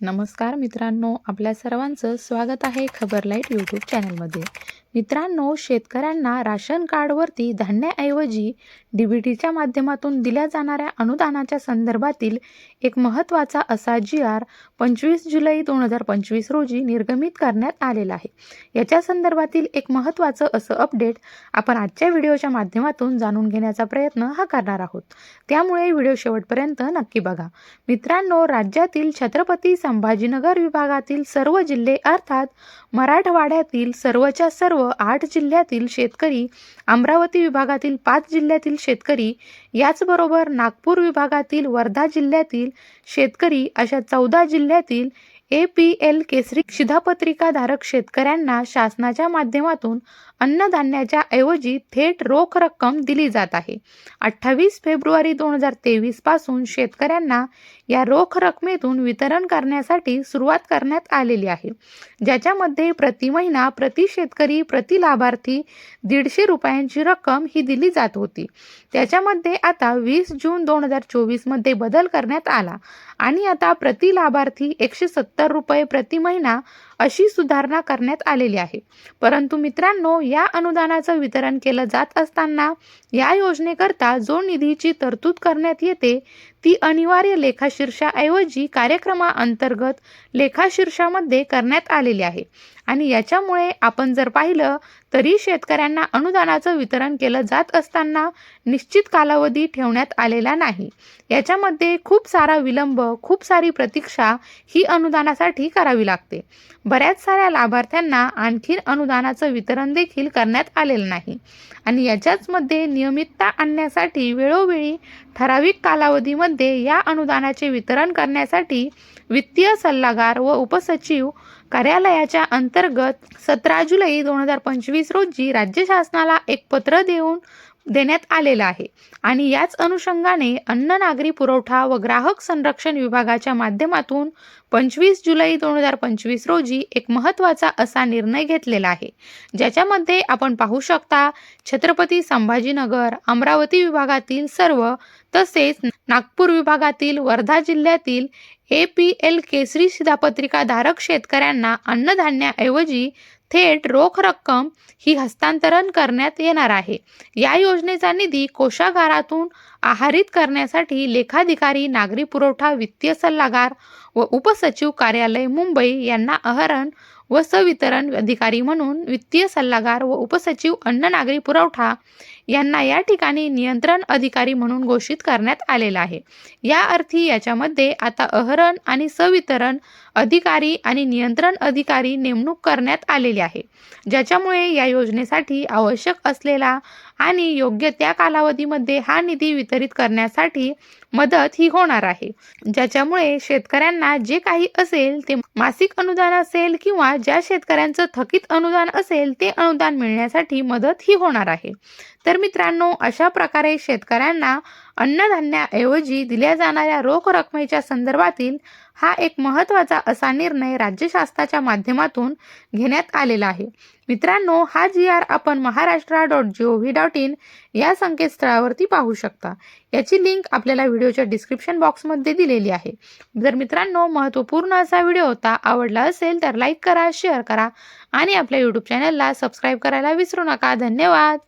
नमस्कार मित्रांनो आपल्या सर्वांचं स्वागत आहे खबर लाइट यूट्यूब चॅनलमध्ये मित्रांनो शेतकऱ्यांना राशन कार्डवरती धान्याऐवजी डी बी टीच्या माध्यमातून दिल्या जाणाऱ्या अनुदानाच्या संदर्भातील एक महत्त्वाचा असा जी आर पंचवीस जुलै दोन हजार पंचवीस रोजी निर्गमित करण्यात आलेला आहे. याच्या संदर्भातील एक महत्त्वाचं असं अपडेट आपण आजच्या व्हिडिओच्या माध्यमातून जाणून घेण्याचा प्रयत्न हा करणार आहोत. त्यामुळे व्हिडिओ शेवटपर्यंत नक्की बघा. मित्रांनो राज्यातील छत्रपती संभाजीनगर विभागातील सर्व जिल्हे अर्थात मराठवाड्यातील सर्वच्या सर्व आठ जिल्ह्यातील शेतकरी अमरावती विभागातील पाच जिल्ह्यातील शेतकरी याचबरोबर नागपूर विभागातील वर्धा जिल्ह्यातील शेतकरी अशा चौदा जिल्ह्यातील ए पी एल केसरी शिधापत्रिकाधारक शेतकऱ्यांना शासनाच्या माध्यमातून अन्नधान्याच्या ऐवजी थेट रोख रक्कम दिली जात आहे. अठ्ठावीस फेब्रुवारी दोन हजार तेवीसपासून शेतकऱ्यांना या रोख रकमेतून वितरण करण्यासाठी सुरुवात करण्यात आलेली आहे. ज्याच्यामध्ये प्रति महिना प्रति शेतकरी प्रति लाभार्थी दीडशे रुपयांची रक्कम ही दिली जात होती. त्याच्यामध्ये आता वीस जून दोन हजार चोवीसमध्ये बदल करण्यात आला. आणि आता प्रति लाभार्थी एकशे सत्तर रुपये प्रति महिना अशी सुधारणा करण्यात आलेली आहे. परंतु मित्रांनो या अनुदानाचं वितरण केलं जात असताना या योजनेकरता जो निधीची तरतूद करण्यात येते ती अनिवार्य लेखाशीर्षाऐवजी कार्यक्रमाअंतर्गत लेखाशीर्षामध्ये करण्यात आलेली आहे. आणि याच्यामुळे आपण जर पाहिलं तरी शेतकऱ्यांना अनुदानाचं वितरण केलं जात असताना निश्चित कालावधी ठेवण्यात आलेला नाही. याच्यामध्ये खूप सारा विलंब खूप सारी प्रतीक्षा ही अनुदानासाठी करावी लागते. बऱ्याच साऱ्या लाभार्थ्यांना आणखीन अनुदानाचं वितरण देखील करण्यात आलेलं नाही. आणि याच्याचमध्ये नियमितता आणण्यासाठी वेळोवेळी ठराविक कालावधीमध्ये या अनुदानाचे वितरण करण्यासाठी वित्तीय सल्लागार व उपसचिव कार्यालयाच्या अंतर्गत सतरा जुलै दोन हजार पंचवीस रोजी राज्य शासनाला एक पत्र देऊन देण्यात आलेलं आहे. आणि याच अनुषंगाने अन्न नागरी पुरवठा व ग्राहक संरक्षण विभागाच्या माध्यमातून पंचवीस जुलै दोन हजार पंचवीस रोजी एक महत्त्वाचा असा निर्णय घेतलेला आहे. ज्याच्यामध्ये आपण पाहू शकता छत्रपती संभाजीनगर अमरावती विभागातील सर्व तसेच नागपूर विभागातील वर्धा जिल्ह्यातील ए पी एल केसरी सिधापत्रिकाधारक शेतकऱ्यांना अन्नधान्याऐवजी थेट रोख रक्कम ही हस्तांतरण करण्यात येणार आहे. या योजनेचा निधी कोषागारातून आहारित करण्यासाठी लेखाधिकारी नागरी पुरवठा वित्तीय सल्लागार व उपसचिव कार्यालय मुंबई यांना अहरण व सवितरण अधिकारी म्हणून वित्तीय सल्लागार व उपसचिव अन्न नागरी पुरवठा यांना या ठिकाणी नियंत्रण अधिकारी म्हणून घोषित करण्यात आलेला आहे. या अर्थी याच्यामध्ये आता अहरण आणि सवितरण अधिकारी आणि नियंत्रण अधिकारी नेमणूक करण्यात आलेली आहे. ज्याच्यामुळे या योजनेसाठी आवश्यक असलेला आणि योग्य त्या कालावधीमध्ये हा निधी वितरित करण्यासाठी मदत ही होणार आहे. ज्याच्यामुळे शेतकऱ्यांना जे काही असेल ते मासिक अनुदान असेल किंवा ज्या शेतकऱ्यांचं थकीत अनुदान असेल ते अनुदान मिळण्यासाठी मदत ही होणार आहे. तर मित्रांनो अशा प्रकारे शेतकऱ्यांना अन्नधान्याऐवजी दिल्या जाणाऱ्या रोख रकमेच्या संदर्भातील हा एक महत्त्वाचा असा निर्णय राज्यशास्त्राच्या माध्यमातून घेण्यात आलेला आहे. मित्रांनो हा जी आर आपण Maharashtra dot G O V dot in या संकेतस्थळावरती पाहू शकता. याची लिंक आपल्याला व्हिडिओच्या डिस्क्रिप्शन बॉक्समध्ये दिलेली आहे. जर मित्रांनो महत्त्वपूर्ण असा व्हिडिओ होता आवडला असेल तर लाईक करा शेअर करा आणि आपल्या यूट्यूब चॅनलला सबस्क्राईब करायला विसरू नका. धन्यवाद!